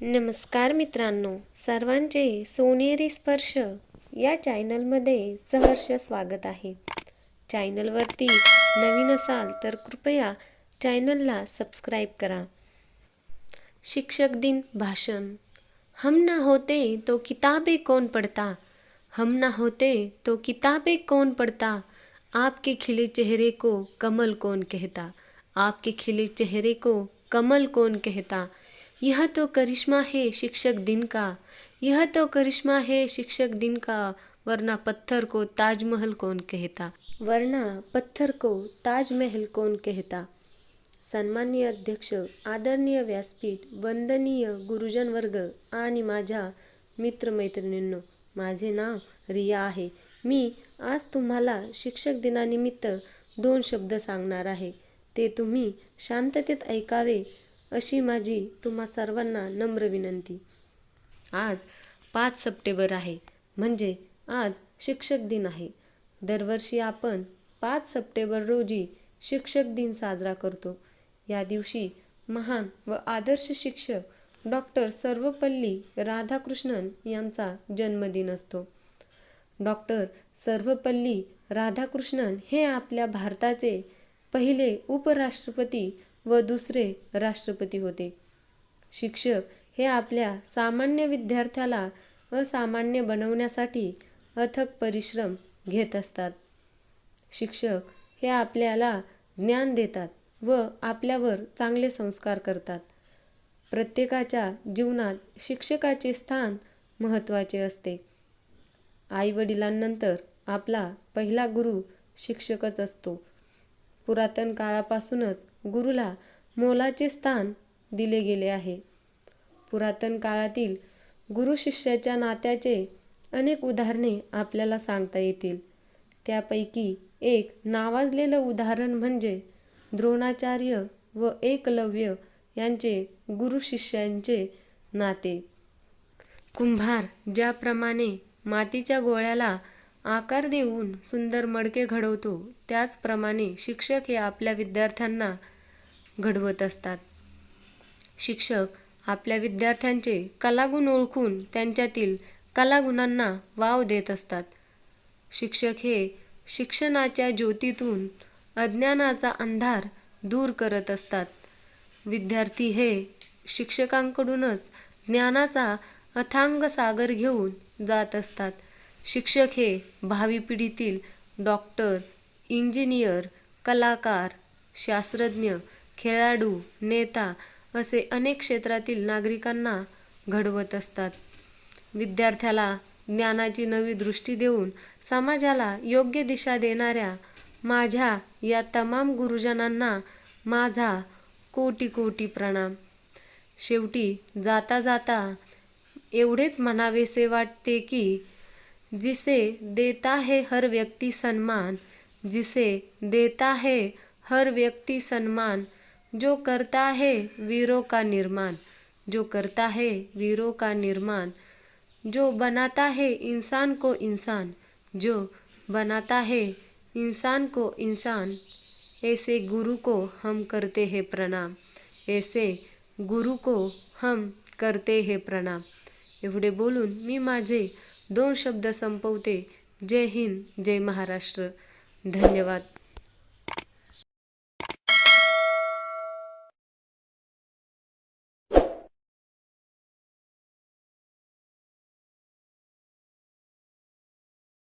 नमस्कार मित्रांनो सर्वांचे सोनेरी स्पर्श या चॅनलमध्ये सहर्ष स्वागत आहे. चॅनलवरती नवीन असाल तर कृपया चॅनलला सबस्क्राईब करा. शिक्षक दिन भाषण. हम ना होते तो किताबे कौन पढ़ता? हम ना होते तो किताबे कौन पढ़ता? आपके खिले चेहरे को कमल कौन कहता? आपके खिले चेहरे को कमल कौन कहता? यह तो करिश्मा है शिक्षक दिन का यह तो करिश्मा है शिक्षक दिन का वरना पत्थर को ताजमहल कौन कहता? वरना पत्थर को ताजमहल कौन कहता? सन्मान्य अध्यक्ष आदरणीय व्यासपीठ वंदनीय गुरुजन वर्ग आणि माझ्या मित्रमैत्रिणींनो माझे नाव रिया आहे. मी आज तुम्हाला शिक्षक दिनानिमित्त दोन शब्द सांगणार आहे. ते तुम्ही शांततेत ऐकावे अशी माझी तुम्हा सर्वांना नम्र विनंती. आज पाच सप्टेंबर आहे. म्हणजे आज शिक्षक दिन आहे. दरवर्षी आपण पाच सप्टेंबर रोजी शिक्षक दिन साजरा करतो. या दिवशी महान व आदर्श शिक्षक डॉक्टर सर्वपल्ली राधाकृष्णन यांचा जन्मदिन असतो. डॉक्टर सर्वपल्ली राधाकृष्णन हे आपल्या भारताचे पहिले उपराष्ट्रपती व दुसरे राष्ट्रपती होते. शिक्षक हे आपल्या सामान्य विद्यार्थ्याला असामान्य बनवण्यासाठी अथक परिश्रम घेत असतात. शिक्षक हे आपल्याला ज्ञान देतात व आपल्यावर चांगले संस्कार करतात. प्रत्येकाच्या जीवनात शिक्षकाचे स्थान महत्त्वाचे असते. आईवडिलांनंतर आपला पहिला गुरु शिक्षकच असतो. पुरातन काळापासूनच गुरुला मोलाचे स्थान दिले गेले आहे. पुरातन काळातील गुरु शिष्याच्या नात्याचे अनेक उदाहरणे आपल्याला सांगता येतील. त्यापैकी एक नावाजलेलं उदाहरण म्हणजे द्रोणाचार्य व एकलव्य यांचे गुरु शिष्यांचे नाते. कुंभार ज्याप्रमाणे मातीच्या गोळ्याला आकार देऊन सुंदर मडके घडवतो. त्याचप्रमाणे शिक्षक हे आपल्या विद्यार्थ्यांना घडवत असतात. शिक्षक आपल्या विद्यार्थ्यांचे कलागुण ओळखून त्यांच्यातील कलागुणांना वाव देत असतात. शिक्षक हे शिक्षणाच्या ज्योतीतून अज्ञानाचा अंधार दूर करत असतात. विद्यार्थी हे शिक्षकांकडूनच ज्ञानाचा अथांग सागर घेऊन जात असतात. शिक्षक हे भावी पिढीतील डॉक्टर इंजिनियर कलाकार शास्त्रज्ञ खेळाडू नेता असे अनेक क्षेत्रातील नागरिकांना घडवत असतात. विद्यार्थ्याला ज्ञानाची नवी दृष्टी देऊन समाजाला योग्य दिशा देणाऱ्या माझ्या या तमाम गुरुजनांना माझा कोटी कोटी प्रणाम. शेवटी जाता जाता एवढेच म्हणावेसे वाटते की जिसे देता है हर व्यक्ति सम्मान, जिसे देता है हर व्यक्ति सम्मान, जो करता है वीरों का निर्माण, जो करता है वीरों का निर्माण, जो बनाता है इंसान को इंसान, जो बनाता है इंसान को इंसान, ऐसे गुरु को हम करते हैं प्रणाम, ऐसे गुरु को हम करते हैं प्रणाम। एवढे बोलून मी माझे दोन शब्द संपवते. जय हिंद जय महाराष्ट्र. धन्यवाद.